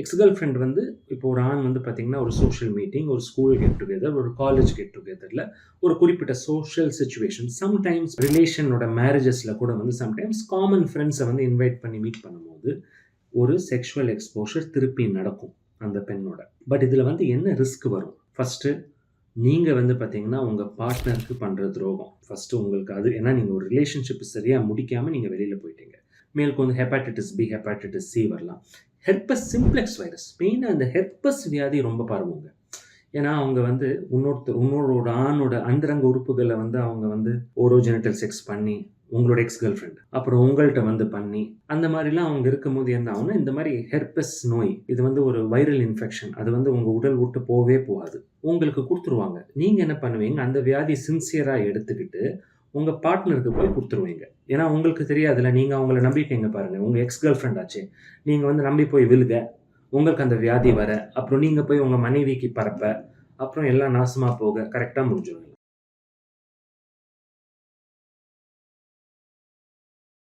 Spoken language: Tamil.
எக்ஸ் கேர்ள் ஃப்ரெண்ட் வந்து இப்போ ஒரு ஆண் வந்து பார்த்தீங்கன்னா ஒரு சோஷியல் மீட்டிங் ஒரு ஸ்கூல் கெட் டுகெதர் ஒரு காலேஜ் கெட் டுகெதரில் ஒரு குறிப்பிட்ட சோஷியல் சுச்சுவேஷன் சம்டைம்ஸ் ரிலேஷனோட மேரேஜஸில் கூட வந்து சம்டைம்ஸ் காமன் ஃப்ரெண்ட்ஸை வந்து இன்வைட் பண்ணி மீட் பண்ணும்போது ஒரு செக்ஷுவல் எக்ஸ்போஷர் திருப்பி நடக்கும் அந்த பெண்ணோட. பட் இதில் வந்து என்ன ரிஸ்க் வரும்? ஃபஸ்ட்டு நீங்கள் வந்து பார்த்தீங்கன்னா உங்கள் பார்ட்னருக்கு பண்ணுற துரோகம். ஃபஸ்ட்டு உங்களுக்கு அது ஏன்னா நீங்கள் ஒரு ரிலேஷன்ஷிப் சரியாக முடிக்காமல் நீங்கள் வெளியில் போயிட்டீங்க. மேலுக்கு வந்து ஹெப்பாட்டிட்டிஸ் பி ஹெப்பாட்டிட்டிஸ் சி வரலாம் ஹெர்பஸ் சிம்ப்ளெக்ஸ் வைரஸ் மெயினாக அந்த ஹெர்பஸ் வியாதி ரொம்ப பரவுங்க. ஏன்னா அவங்க வந்து இன்னொருத்தர் இன்னொரு ஆணோட அந்தரங்க உறுப்புகளை வந்து அவங்க வந்து ஓரோஜெனிட்டல் செக்ஸ் பண்ணி உங்களோட எக்ஸ் கேர்ள் ஃப்ரெண்ட் அப்புறம் உங்கள்கிட்ட வந்து பண்ணி அந்த மாதிரிலாம் அவங்க இருக்கும்போது என்ன ஆகும்னா இந்த மாதிரி ஹெர்பஸ் நோய் இது வந்து ஒரு வைரல் இன்ஃபெக்ஷன் அது வந்து உங்கள் உடல் விட்டு போகவே போகாது. உங்களுக்கு கொடுத்துருவாங்க. நீங்கள் என்ன பண்ணுவீங்க அந்த வியாதி சின்சியராக எடுத்துக்கிட்டு உங்கள் பார்ட்னருக்கு போய் கொடுத்துருவீங்க. ஏன்னா உங்களுக்கு தெரியாதுல்ல நீங்கள் அவங்கள நம்பிட்டீங்க பாருங்கள் உங்கள் எக்ஸ் கேர்ள் ஃப்ரெண்ட் ஆச்சு. நீங்கள் வந்து நம்பி போய் விழுக. உங்களுக்கு அந்த வியாதி வர. அப்புறம் நீங்கள் போய் உங்கள் மனைவிக்கு பரப்ப. அப்புறம் எல்லாம் நாசமாக போக. கரெக்டாக முடிஞ்சிடும்